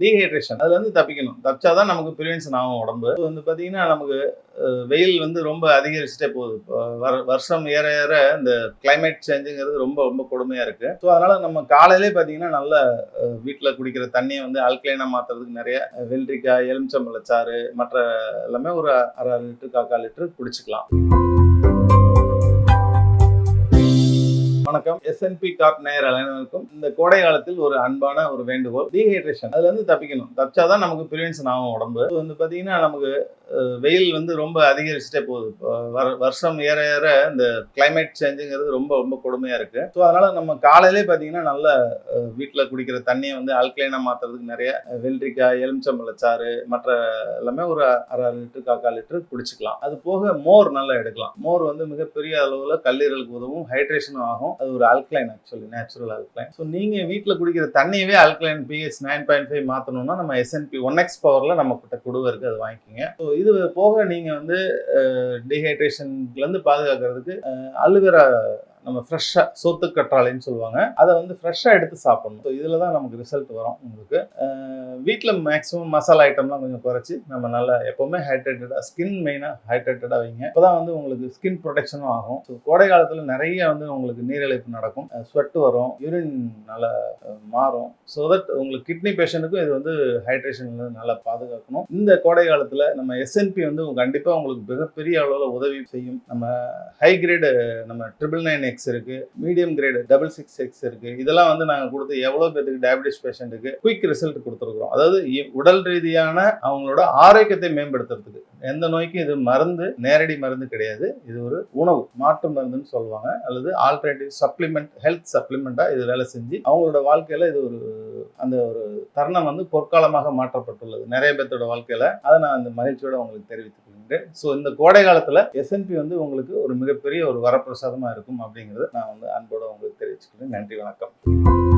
Dehydration அதுல இருந்து தப்பிக்கணும். தப்பிச்சாதான் நமக்கு ப்ரிவென்ஷன் ஆகும் உடம்பு. வந்து பார்த்தீங்கன்னா நமக்கு வெயில் வந்து ரொம்ப அதிகரிச்சுட்டே போகுது. வருஷம் ஏற ஏற இந்த கிளைமேட் சேஞ்சுங்கிறது ரொம்ப ரொம்ப கொடுமையாக இருக்கு. ஸோ அதனால நம்ம காலையிலே பார்த்தீங்கன்னா நல்ல வீட்டில் குடிக்கிற தண்ணியை வந்து அல்கலைனா மாத்துறதுக்கு நிறைய வெள்ளரிக்காய் எலுமிச்சம்பழச்சாறு மற்ற எல்லாமே ஒரு அரை அரை லிட்டர் காக்கால் லிட்டர் குடிச்சுக்கலாம். வணக்கம். எஸ்என்பி டாப் நேயர் அனைவருக்கும் இந்த கோடை காலத்தில் ஒரு அன்பான ஒரு வேண்டுகோள் டீஹைட்ரேஷன் அதுல இருந்து தப்பிக்கணும். தப்பிச்சாதான் நமக்கு பிரிவென்ஷன் ஆகும் உடம்பு. இது வந்து பாத்தீங்கன்னா நமக்கு வெயில் வந்து ரொம்ப அதிகரிச்சுட்டே போகுது. வருஷம் ஏற ஏற இந்த கிளைமேட் சேஞ்சுங்கிறது ரொம்ப ரொம்ப கொடுமையா இருக்கு. ஸோ அதனால நம்ம காலையிலே பாத்தீங்கன்னா நல்ல வீட்டில் குடிக்கிற தண்ணியை வந்து அல்கலைனா மாத்துறதுக்கு நிறைய வெள்ளரிக்காய் எலுமிச்சம்பழச்சாறு மற்ற எல்லாமே ஒரு அரை லிட்டர் காக்கா லிட்டர் குடிச்சுக்கலாம். அது போக மோர் நல்லா எடுக்கலாம். மோர் வந்து மிகப்பெரிய அளவுல கல்லீரலுக்கு உதவும் ஹைட்ரேஷனும் ஆகும். அது ஒரு alkaline actually natural alkaline so நீங்கள் வீட்டில் குடிக்கிற தண்ணியவே alkaline pH nine point five மாற்றணும்னா நம்ம எஸ்என்பி ஒன் எக்ஸ் பவரில் நம்ம கிட்ட குடுவை இருக்குது அது வாங்கிக்கோங்க. ஸோ இது போக நீங்கள் வந்து டிஹைட்ரேஷன்லேருந்து பாதுகாக்கிறதுக்கு அலுவேரா நம்ம ஃப்ரெஷ்ஷாக சோத்து கற்றாழைன்னு சொல்லுவாங்க. அதை வந்து ஃப்ரெஷ்ஷாக எடுத்து சாப்பிடணும். ஸோ இதில் தான் நமக்கு ரிசல்ட் வரும் உங்களுக்கு. வீட்டில் மேக்ஸிமம் மசாலா ஐட்டம்லாம் கொஞ்சம் குறைச்சி நம்ம நல்லா எப்போவுமே ஹைட்ரேட்டடாக ஸ்கின் மெயினாக ஹைட்ரேட்டடாக வைங்க. அப்போ தான் வந்து உங்களுக்கு ஸ்கின் ப்ரொடெக்ஷனும் ஆகும். ஸோ கோடை காலத்தில் நிறைய வந்து உங்களுக்கு நீரிழிப்பு நடக்கும். ஸ்வெட் வரும் யூரின் நல்லா மாறும். ஸோ தட் உங்களுக்கு கிட்னி பேஷண்ட்டுக்கும் இது வந்து ஹைட்ரேஷன் நல்லா பாதுகாக்கணும். இந்த கோடை காலத்தில் நம்ம எஸ்என்பி வந்து கண்டிப்பாக உங்களுக்கு மிகப்பெரிய அளவில் உதவி செய்யும். நம்ம ஹை கிரேடு நம்ம ட்ரிபிள் நைன் எக்ஸ் இருக்கு. Medium grade double six X இருக்கு. இதெல்லாம் வந்து நாங்கள் கொடுத்து எவ்வளோ பேருக்கு டயபிட்டிஸ் பேஷண்ட்டுக்கு குயிக் ரிசல்ட் கொடுத்துருக்குறோம். அதாவது உடல் ரீதியான அவங்களோட ஆரோக்கியத்தை மேம்படுத்துறதுக்கு. எந்த நோய்க்கும் இது மருந்து நேரடி மருந்து கிடையாது. இது ஒரு உணவு மாட்டு மருந்துன்னு சொல்லுவாங்க. அல்லது ஆல்டர்னேட்டிவ் சப்ளிமெண்ட் ஹெல்த் சப்ளிமெண்ட்டாக இது வேலை செஞ்சு அவங்களோட வாழ்க்கையில் இது ஒரு அந்த ஒரு தருணம் வந்து பொற்காலமாக மாற்றப்பட்டுள்ளது. நிறைய பேர்த்தோட வாழ்க்கையில அதை நான் அந்த மகிழ்ச்சியோட உங்களுக்கு தெரிவித்துக்கொள்கிறேன் ஸோ இந்த கோடை காலத்துல எஸ்என்பி வந்து உங்களுக்கு ஒரு மிகப்பெரிய ஒரு வரப்பிரசாதமா இருக்கும் அப்படிங்கிறத நான் வந்து அன்போட உங்களுக்கு தெரிவிச்சுக்கிறேன். நன்றி வணக்கம்.